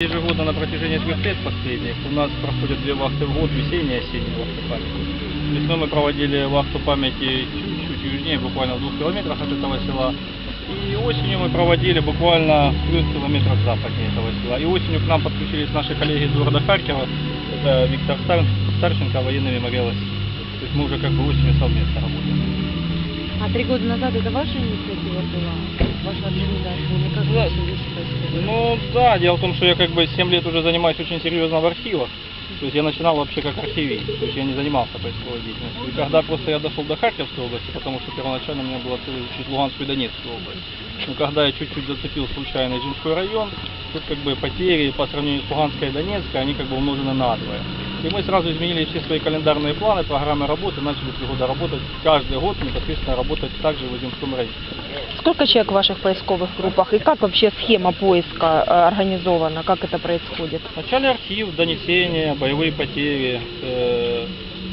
Ежегодно на протяжении трех лет последних у нас проходят две вахты в год, весенняя и осенняя вахта памяти. Весной мы проводили вахту памяти чуть-чуть южнее, буквально в двух километрах от этого села. И осенью мы проводили буквально в трех километрах западнее этого села. И осенью к нам подключились наши коллеги из города Харькова. Это Виктор Стар- Старченко, военный мемориал. То есть мы уже как бы осенью совместно работаем. А три года назад это ваша инициатива была? Ваша организация? Или как Да. Да, дело в том, что я как бы 7 лет уже занимаюсь очень серьезно в архивах. То есть я начинал вообще как архивист, то есть я не занимался поисковой деятельностью. И когда просто я дошел до Харьковской области, потому что первоначально у меня было цель изучить Луганскую и Донецкую область. Но когда я чуть-чуть зацепил случайно Изюмской район, тут как бы потери по сравнению с Луганской и Донецкой, они как бы умножены на двое. И мы сразу изменили все свои календарные планы, программы работы, начали три года работать, каждый год непосредственно работать также в Изюмском районе. Сколько человек в ваших поисковых группах? И как вообще схема поиска э, организована? Как это происходит? Вначале архив, донесения, боевые потери, э,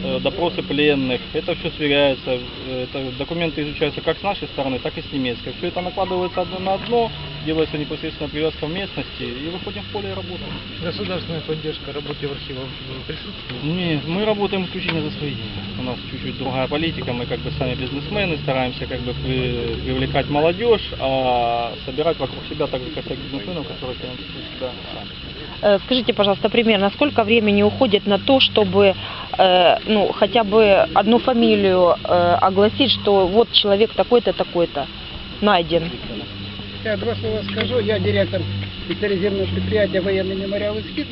э, допросы пленных. Это все сверяется. э, Это, документы изучаются как с нашей стороны, так и с немецкой. Все это накладывается одно на одно, делается непосредственно привязка в местности и выходим в поле и работаем. Государственная поддержка работе в архивах присутствует? Нет, мы работаем исключительно за свои деньги. У нас чуть-чуть другая политика, мы как бы сами бизнесмены, стараемся как бы при- привлекать молодежь, а собирать вокруг себя так же, как всех бизнесменов, которые себя сами. Э, Скажите, пожалуйста, примерно сколько времени уходит на то, чтобы э, ну, хотя бы одну фамилию э, огласить, что вот человек такой-то, такой-то найден? Я два слова скажу. Я директор специализированного предприятия военный мемориал «Исхит»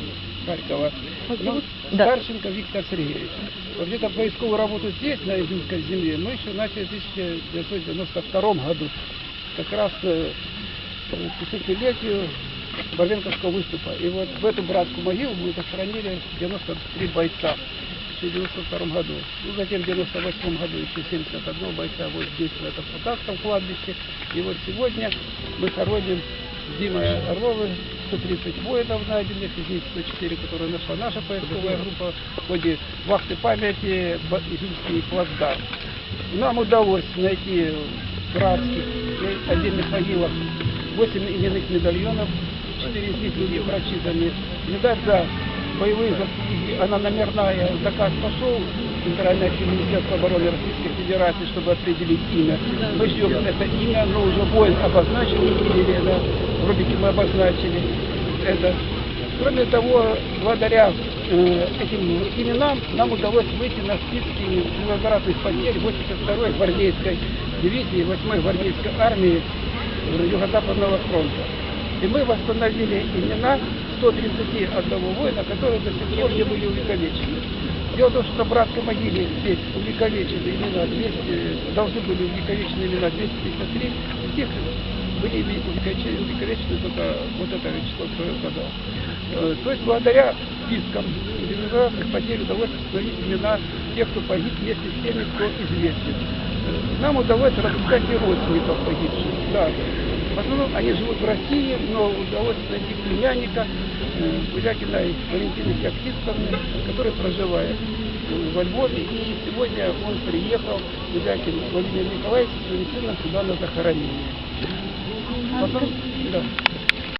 Харькова. Ну, Да. Старченко Виктор Сергеевич. Вообще-то поисковую работу здесь, на Изюмской земле, мы еще начали в 1992 году. Как раз к десятилетию Барвенковского выступа. И вот в эту братскую могилу мы захоронили 93 бойца в 1992 году. Ну, затем в 1998 году еще 71 бойца вот здесь, в этом Полтавском кладбище. И вот сегодня мы хороним с Димой Орловым 130 воинов найденных, из них 104, которые нашла наша поисковая группа в ходе вахты памяти Изюмский плацдарм. Нам удалось найти в братских и отдельных могилах 8 именных медальонов, 4 из них были прочитаны. Медаль за боевые она номерная, заказ пошел, Центральное Министерство обороны Российской Федерации, чтобы определить имя. Мы ждем это имя, но уже воин обозначил или да, бы мы обозначили это. Кроме того, благодаря э, этим именам нам удалось выйти на списки многократных потерь 82-й гвардейской дивизии 8-й гвардейской армии Юго-Западного фронта. И мы восстановили имена 131 воина, которые до сих пор не были увековечены. Дело в том, что на братской могиле здесь увековечены имена 200, должны были увековечены имена 253, из них были увековечены, только вот это число, которое я сказал. Э, То есть благодаря спискам индивидуальных потерь удалось установить имена тех, кто погиб вместе с теми, кто известен. Э, Нам удалось разыскать и родственников погибших. Да. В основном они живут в России, но удалось найти племянника э, Гулякиной Валентины Феоктистовны, который проживает э, во Львове. И сегодня он приехал, Гулякин Владимир Николаевич, сыном сюда на захоронение. Потом, да.